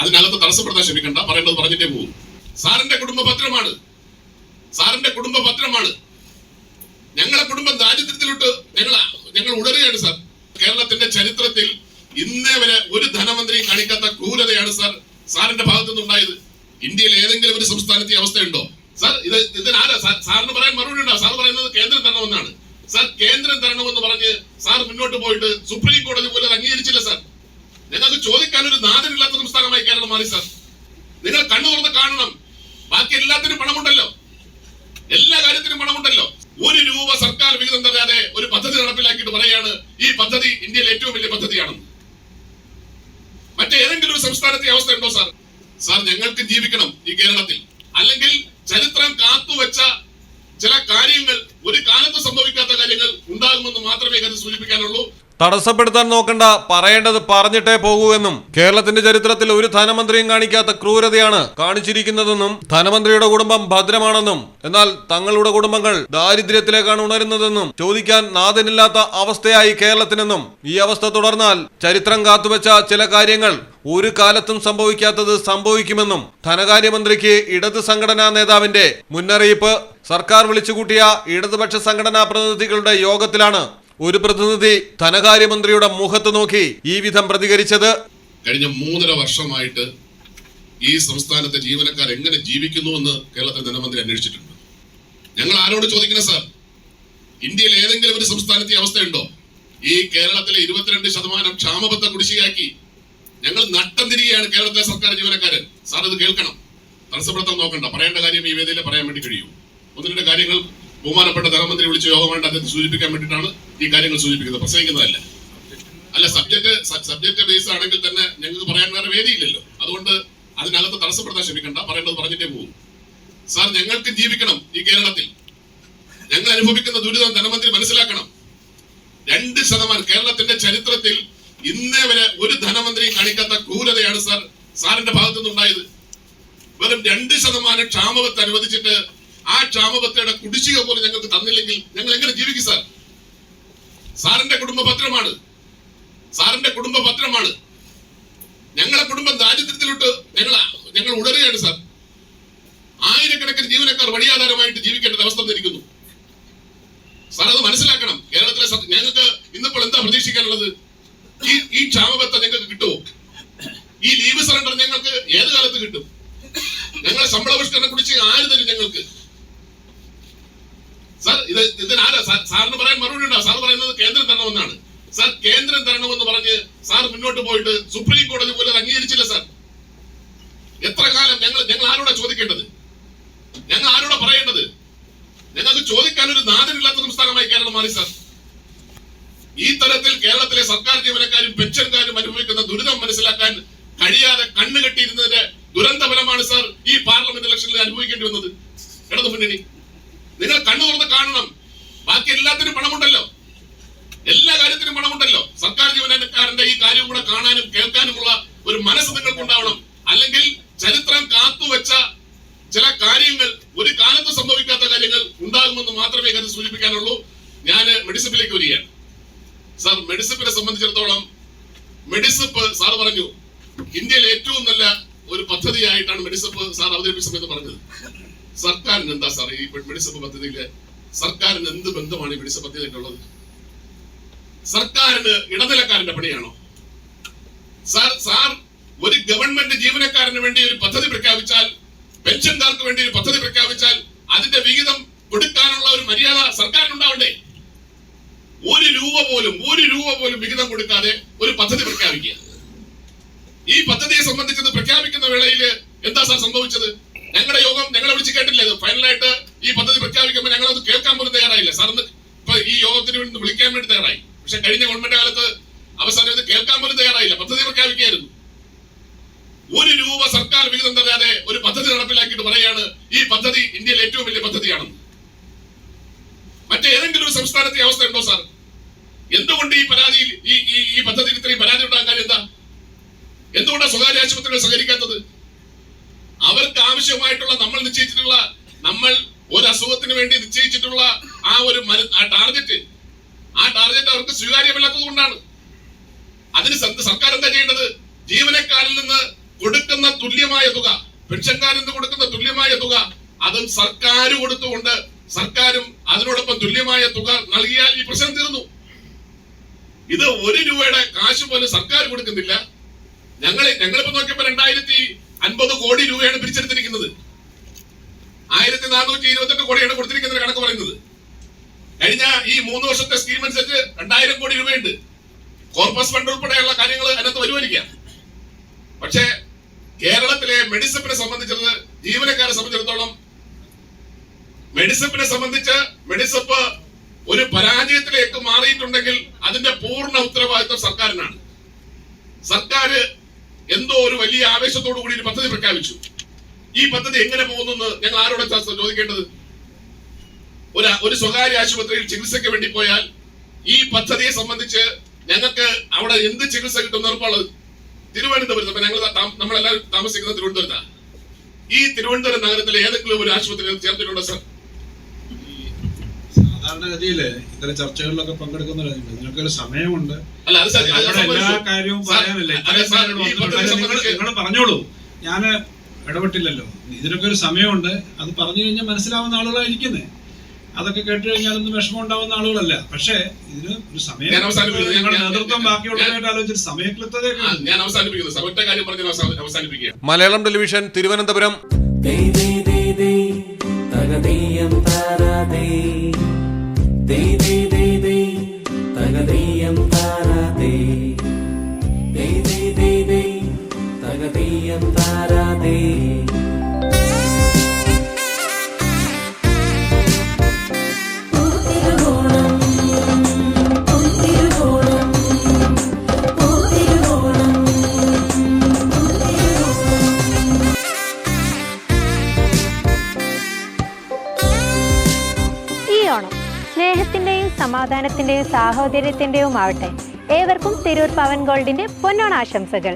അതിനകത്ത് തടസ്സപ്പെടുത്താൻ ശ്രമിക്കണ്ട പറയേണ്ടത് പറഞ്ഞിട്ടേ പോകും. സാറിന്റെ കുടുംബ പത്രമാണ് സാറിന്റെ കുടുംബ പത്രമാണ് ഞങ്ങളെ കുടുംബം ദാരിദ്ര്യത്തിലോട്ട് ഞങ്ങൾ ഞങ്ങൾ ഉടരുകയാണ് സാർ. കേരളത്തിന്റെ ചരിത്രത്തിൽ ഇന്നേ വരെ ഒരു ധനമന്ത്രിയും കാണിക്കാത്ത ക്രൂരതയാണ് സാർ സാറിന്റെ ഭാഗത്തു നിന്നുണ്ടായത് ഇന്ത്യയിൽ ഏതെങ്കിലും ഒരു സംസ്ഥാനത്ത് അവസ്ഥയുണ്ടോ? സാർ ഇത് ഇതിനാരാ? സാറിന് പറയാൻ മറുപടി ഉണ്ടോ സാർ പറയുന്നത് കേന്ദ്രം തരണമെന്നാണ്. സാർ കേന്ദ്രം തരണമെന്ന് പറഞ്ഞ് സാർ മുന്നോട്ട് പോയിട്ട് സുപ്രീം കോടതി പോലും അംഗീകരിച്ചില്ല സാർ. ഞങ്ങൾക്ക് ചോദിക്കാൻ ഒരു നാഥനില്ലാത്ത സംസ്ഥാനമായി കേരളം മാറി സാർ. നിങ്ങൾ കണ്ണു തുറന്ന് കാണണം. ബാക്കി എല്ലാത്തിനും പണമുണ്ടല്ലോ. എല്ലാ കാര്യത്തിനും പണമുണ്ടല്ലോ. ഒരു രൂപ സർക്കാർ വിഹിതം തരാതെ ഒരു പദ്ധതി നടപ്പിലാക്കിയിട്ട് പറയാണ് ഈ പദ്ധതി ഇന്ത്യയിലെ ഏറ്റവും വലിയ പദ്ധതിയാണ്. മറ്റേതെങ്കിലും ഒരു സംസ്ഥാനത്തെ അവസ്ഥ ഉണ്ടോ സാർ? സാർ ഞങ്ങൾക്ക് ജീവിക്കണം ഈ കേരളത്തിൽ. അല്ലെങ്കിൽ ചരിത്രം കാത്തുവെച്ച ചില കാര്യങ്ങൾ ഒരു കാലത്ത് സംഭവിക്കാത്ത കാര്യങ്ങൾ ഉണ്ടാകുമെന്ന് മാത്രമേ കരുതി സൂചിപ്പിക്കാനുള്ളൂ. തടസ്സപ്പെടുത്താൻ നോക്കണ്ട പറയേണ്ടത് പറഞ്ഞിട്ടേ പോകൂ എന്നും കേരളത്തിന്റെ ചരിത്രത്തിൽ ഒരു ധനമന്ത്രിയും കാണിക്കാത്ത ക്രൂരതയാണ് കാണിച്ചിരിക്കുന്നതെന്നും ധനമന്ത്രിയുടെ കുടുംബം ഭദ്രമാണെന്നും എന്നാൽ തങ്ങളുടെ കുടുംബങ്ങൾ ദാരിദ്ര്യത്തിലേക്കാണ് ഉണരുന്നതെന്നും ചോദിക്കാൻ നാഥനില്ലാത്ത അവസ്ഥയായി കേരളത്തിനെന്നും. ഈ അവസ്ഥ തുടർന്നാൽ ചരിത്രം കാത്തുവച്ച ചില കാര്യങ്ങൾ ഒരു കാലത്തും സംഭവിക്കാത്തത് സംഭവിക്കുമെന്നും ധനകാര്യമന്ത്രിക്ക് ഇടത് സംഘടനാ നേതാവിന്റെ മുന്നറിയിപ്പ് സർക്കാർ വിളിച്ചുകൂട്ടിയ ഇടതുപക്ഷ സംഘടനാ പ്രതിനിധികളുടെ യോഗത്തിലാണ് ഒരു പ്രതിനിധി ധനകാര്യമന്ത്രിയുടെ മുഖത്ത് നോക്കി ഈ വിധം പ്രതികരിച്ചത്. കഴിഞ്ഞ മൂന്നര വർഷമായിട്ട് ഈ സംസ്ഥാനത്തെ ജീവനക്കാർ എങ്ങനെ ജീവിക്കുന്നു എന്ന് കേരളത്തിലെ ധനമന്ത്രി അന്വേഷിച്ചിട്ടുണ്ട്. ഞങ്ങൾ ആരോട് ചോദിക്കണം സാർ ഇന്ത്യയിൽ ഏതെങ്കിലും ഒരു സംസ്ഥാനത്തെ അവസ്ഥയുണ്ടോ? ഈ കേരളത്തിലെ ഇരുപത്തിരണ്ട് ശതമാനം ക്ഷാമബദ്ധ കുടിശ്ശികയാക്കി ഞങ്ങൾ നട്ടം തിരികെയാണ് കേരളത്തിലെ സർക്കാർ ജീവനക്കാരൻ. സാർ ഇത് കേൾക്കണം. തടസ്സപ്പെടുത്താൻ നോക്കണ്ട. പറയേണ്ട കാര്യം ഈ വേദിയിൽ പറയാൻ വേണ്ടി കഴിയും. ഒന്നിന്റെ കാര്യങ്ങൾ ബഹുമാനപ്പെട്ട ധനമന്ത്രി വിളിച്ച യോഗം വേണ്ട അദ്ദേഹത്തെ സൂചിപ്പിക്കാൻ വേണ്ടിയിട്ടാണ് ഈ കാര്യങ്ങൾ സൂചിപ്പിക്കുന്നത്. പ്രസംഗിക്കുന്നതല്ല. അല്ല സബ്ജക്ട് സബ്ജക്ട് ബേസ് ആണെങ്കിൽ തന്നെ ഞങ്ങൾക്ക് പറയാൻ വേറെ വേദിയില്ലല്ലോ. അതുകൊണ്ട് അതിനകത്ത് തടസ്സപ്പെടുത്താൻ ശ്രമിക്കണ്ട. പറയേണ്ടത് പറഞ്ഞിട്ടേ പോകും. സാർ ഞങ്ങൾക്ക് ജീവിക്കണം ഈ കേരളത്തിൽ. ഞങ്ങൾ അനുഭവിക്കുന്ന ദുരിതം ധനമന്ത്രി മനസ്സിലാക്കണം. രണ്ട് ശതമാനം കേരളത്തിന്റെ ചരിത്രത്തിൽ ഇന്നേ വരെ ഒരു ധനമന്ത്രി കാണിക്കാത്ത ക്രൂരതയാണ് സാർ സാറിന്റെ ഭാഗത്തുനിന്നുണ്ടായത്. വെറും രണ്ട് ശതമാനം ക്ഷാമവത്ത് അനുവദിച്ചിട്ട് ആ ക്ഷാമബത്തയുടെ കുടിശ്ശിക പോലും ഞങ്ങൾക്ക് തന്നില്ലെങ്കിൽ ഞങ്ങൾ എങ്ങനെ ജീവിക്കും സാർ? സാറിന്റെ കുടുംബ പത്രമാണ് സാറിന്റെ കുടുംബ പത്രമാണ് ഞങ്ങളെ കുടുംബം ദാരിദ്ര്യത്തിലോട്ട് ഞങ്ങൾ ഞങ്ങൾ ഉടരുകയാണ് സാർ. ആയിരക്കണക്കിന് ജീവനക്കാർ വഴിയാധാരമായിട്ട് ജീവിക്കേണ്ട അവസ്ഥ വന്നിരിക്കുന്നു. സാർ അത് മനസ്സിലാക്കണം. കേരളത്തിലെ ഞങ്ങൾക്ക് ഇന്നിപ്പോൾ എന്താ പ്രതീക്ഷിക്കാനുള്ളത്? ഈ ഈ ക്ഷാമബത്ത ഞങ്ങൾക്ക് കിട്ടുമോ? ഈ ലീവ് സറണ്ടർ ഞങ്ങൾക്ക് ഏത് കാലത്ത് കിട്ടും? ഞങ്ങളെ ശമ്പള പരിഷ്കരണം കുറിച്ച് ആര് തരും ഞങ്ങൾക്ക്? ഇത് ഇതിനാരാ സാറിന് പറയാൻ മറുപടി ഉണ്ടോ? സാർ പറയുന്നത് കേന്ദ്രം തരണമെന്നാണ്. സാർ കേന്ദ്രം തരണമെന്ന് പറഞ്ഞ് സാർ മുന്നോട്ട് പോയിട്ട് സുപ്രീം കോടതി പോലും അംഗീകരിച്ചില്ല സാർ. എത്ര കാലം ഞങ്ങൾ ഞങ്ങൾ ആരോടാ ചോദിക്കേണ്ടത്? ഞങ്ങൾ ആരോടാ പറയേണ്ടത്? ഞങ്ങൾക്ക് ചോദിക്കാൻ ഒരു നാഥനില്ലാത്ത സംസ്ഥാനമായി കേരളം മാറി സാർ. ഈ തരത്തിൽ കേരളത്തിലെ സർക്കാർ ജീവനക്കാരും പെൻഷൻകാരും അനുഭവിക്കുന്ന ദുരിതം മനസ്സിലാക്കാൻ കഴിയാതെ കണ്ണുകെട്ടിയിരുന്നതിന്റെ ദുരന്ത ഫലമാണ് സാർ ഈ പാർലമെന്റ് ഇലക്ഷനിൽ അനുഭവിക്കേണ്ടി വന്നത്. ഇടതു മുന്നണി നിങ്ങൾ കണ്ണു തുറന്ന് കാണണം ബാക്കി എല്ലാത്തിനും പണമുണ്ടല്ലോ. എല്ലാ കാര്യത്തിനും പണമുണ്ടല്ലോ. സർക്കാർ ജീവനക്കാരന്റെ ഈ കാര്യം കൂടെ കാണാനും കേൾക്കാനുമുള്ള ഒരു മനസ്സ് നിങ്ങൾക്ക് ഉണ്ടാവണം അല്ലെങ്കിൽ ചരിത്രം കാത്തുവെച്ച ചില കാര്യങ്ങൾ ഒരു കാലത്ത് സംഭവിക്കാത്ത കാര്യങ്ങൾ ഉണ്ടാകുമെന്ന് മാത്രമേ കരുതി സൂചിപ്പിക്കാനുള്ളൂ. ഞാൻ മെഡിസിപ്പിലേക്ക് വരികയാണ്. സാർ മെഡിസിപ്പിനെ സംബന്ധിച്ചിടത്തോളം മെഡിസിപ്പ് സാർ പറഞ്ഞു ഇന്ത്യയിൽ ഏറ്റവും നല്ല ഒരു പദ്ധതിയായിട്ടാണ് മെഡിസിപ്പ് സാർ അവതരിപ്പിച്ചത് പറഞ്ഞത്. സർക്കാരിന് എന്താ സാർ ഈ മെഡിസിപ്പ് പദ്ധതിയിൽ സർക്കാരിന് എന്ത് ബന്ധമാണ് ഈ പദ്ധതിയിലുള്ളത്? സർക്കാരിന് ഇടനിലക്കാരന്റെ പണിയാണോ? സാർ സാർ ഒരു ഗവൺമെന്റ് ജീവനക്കാരന് വേണ്ടി ഒരു പദ്ധതി പ്രഖ്യാപിച്ചാൽ പെൻഷൻകാർക്ക് വേണ്ടി ഒരു പദ്ധതി പ്രഖ്യാപിച്ചാൽ അതിന്റെ വിഹിതം കൊടുക്കാനുള്ള ഒരു മര്യാദ സർക്കാരിനുണ്ടാവണ്ടേ? ഒരു രൂപ പോലും ഒരു രൂപ പോലും വിഹിതം കൊടുക്കാതെ ഒരു പദ്ധതി പ്രഖ്യാപിക്കുക. ഈ പദ്ധതിയെ സംബന്ധിച്ചത് പ്രഖ്യാപിക്കുന്ന വേളയിൽ എന്താ സാർ സംഭവിച്ചത്? ഞങ്ങളുടെ യോഗം ഞങ്ങളെ വിളിച്ച് കേട്ടില്ലേ ഫൈനലായിട്ട് ഈ പദ്ധതി പ്രഖ്യാപിക്കുമ്പോൾ ഞങ്ങൾ അത് കേൾക്കാൻ പോലും തയ്യാറായില്ല. സാർ ഇപ്പൊ ഈ യോഗത്തിന് വേണ്ടി വിളിക്കാൻ വേണ്ടി തയ്യാറായി. പക്ഷെ കഴിഞ്ഞ ഗവൺമെന്റ് കാലത്ത് അവസാനം ഇത് കേൾക്കാൻ പോലും തയ്യാറായില്ല. പദ്ധതി പ്രഖ്യാപിക്കായിരുന്നു ഒരു രൂപ സർക്കാർ വിഹിതം തരാതെ ഒരു പദ്ധതി നടപ്പിലാക്കിയിട്ട് പറയാണ് ഈ പദ്ധതി ഇന്ത്യയിലെ ഏറ്റവും വലിയ പദ്ധതിയാണെന്ന്. മറ്റേതെങ്കിലും ഒരു സംസ്ഥാനത്തെ അവസ്ഥ ഉണ്ടോ സാർ? എന്തുകൊണ്ട് ഈ പരാതിയിൽ ഈ ഈ ഈ പദ്ധതിയിൽ ഇത്രയും പരാതി ഉണ്ടാകാൻ കാര്യം എന്താ? എന്തുകൊണ്ടാണ് സ്വകാര്യ ആശുപത്രികൾ സഹകരിക്കാത്തത്? അവർക്ക് ആവശ്യമായിട്ടുള്ള നമ്മൾ നിശ്ചയിച്ചിട്ടുള്ള നമ്മൾ അസുഖത്തിന് വേണ്ടി നിശ്ചയിച്ചിട്ടുള്ള ആ ഒരു ആ ടാർഗറ്റ്. ആ ടാർഗറ്റ് അവർക്ക് സ്വീകാര്യമല്ലാത്തത് കൊണ്ടാണ്. അതിന് സർക്കാർ എന്താ ചെയ്യേണ്ടത്? ജീവനക്കാരിൽ നിന്ന് കൊടുക്കുന്ന തുല്യമായ തുക പെൻഷൻകാരിൽ നിന്ന് കൊടുക്കുന്ന തുല്യമായ തുക അതും സർക്കാർ കൊടുത്തുകൊണ്ട് സർക്കാരും അതിനോടൊപ്പം തുല്യമായ തുക നൽകിയാൽ ഈ പ്രശ്നം തീർന്നു. ഇത് ഒരു രൂപയുടെ കാശ് പോലും സർക്കാർ കൊടുക്കുന്നില്ല. ഞങ്ങൾ ഞങ്ങളിപ്പോ നോക്കിയപ്പോ രണ്ടായിരത്തി അൻപത് കോടി രൂപയാണ് പിരിച്ചെടുത്തിരിക്കുന്നത്. ആയിരത്തി നാനൂറ്റി ഇരുപത്തെട്ട് കോടിയാണ് കൊടുത്തിരിക്കുന്ന കണക്ക് പറയുന്നത്. കഴിഞ്ഞ ഈ മൂന്ന് വർഷത്തെ സ്കീം അനുസരിച്ച് രണ്ടായിരം കോടി രൂപയുണ്ട്. കോർപ്പസ് ഫണ്ട് ഉൾപ്പെടെയുള്ള കാര്യങ്ങൾ അതിനകത്ത് വരുമായിരിക്കാം പക്ഷേ കേരളത്തിലെ മെഡിസപ്പിനെ സംബന്ധിച്ചത് ജീവനക്കാരെ സംബന്ധിച്ചിടത്തോളം മെഡിസപ്പിനെ സംബന്ധിച്ച് മെഡിസപ്പ് ഒരു പരാജയത്തിലേക്ക് മാറിയിട്ടുണ്ടെങ്കിൽ അതിന്റെ പൂർണ ഉത്തരവാദിത്വം സർക്കാരിനാണ്. സർക്കാർ എന്തോ ഒരു വലിയ ആവേശത്തോടു കൂടി ഒരു പദ്ധതി പ്രഖ്യാപിച്ചു. ഈ പദ്ധതി എങ്ങനെ പോകുന്നു ഞങ്ങൾ ആരോടെ ചോദിക്കേണ്ടത്? ഒരു ഒരു സ്വകാര്യ ആശുപത്രിയിൽ ചികിത്സയ്ക്ക് വേണ്ടി പോയാൽ ഈ പദ്ധതിയെ സംബന്ധിച്ച് ഞങ്ങൾക്ക് അവിടെ എന്ത് ചികിത്സ കിട്ടും ഉറപ്പുള്ളത് തിരുവനന്തപുരത്ത് അപ്പൊ ഞങ്ങൾ നമ്മളെല്ലാവരും താമസിക്കുന്നത് തിരുവനന്തപുരത്താണ് ഈ തിരുവനന്തപുരം നഗരത്തിലെ ഏതെങ്കിലും ഒരു ആശുപത്രിയിൽ ചേർത്തിട്ടുണ്ടോ സാർ? സാധാരണഗതിയിൽ ഇത്തരം ചർച്ചകളിലൊക്കെ പങ്കെടുക്കുന്നവരുണ്ട് നിങ്ങൾക്ക് ഒരു സമയമുണ്ട്. എല്ലാ കാര്യവും പറയാനല്ലേ? പറഞ്ഞോളൂ. ഞാൻ ഇടപെട്ടില്ലല്ലോ. ഇതിനൊക്കെ ഒരു സമയമുണ്ട്. അത് പറഞ്ഞു കഴിഞ്ഞാൽ മനസ്സിലാവുന്ന ആളുകളായിരിക്കുന്നേ അതൊക്കെ കേട്ട് കഴിഞ്ഞാൽ ഒന്നും വിഷമം ഉണ്ടാവുന്ന ആളുകളല്ല. പക്ഷേ ഇതിന് ഒരു സമയം നേതൃത്വം ബാക്കിയുള്ളതായിട്ട് ബാക്കിയുള്ളവരായിട്ട് ആലോചിച്ച് സമയക്ലിപ്തതയൊക്കെ ഞാൻ അവസാനിപ്പിക്കുന്നു. കാര്യം പറഞ്ഞ് ഞാൻ അവസാനിപ്പിക്കുക മലയാളം ടെലിവിഷൻ തിരുവനന്തപുരം. സ്നേഹത്തിന്റെയും സമാധാനത്തിന്റെയും സാഹോദര്യത്തിന്റെയും ആവട്ടെ ഏവർക്കും തിരൂർ പവൻ ഗോൾഡിന്റെ പൊന്നോണ ആശംസകൾ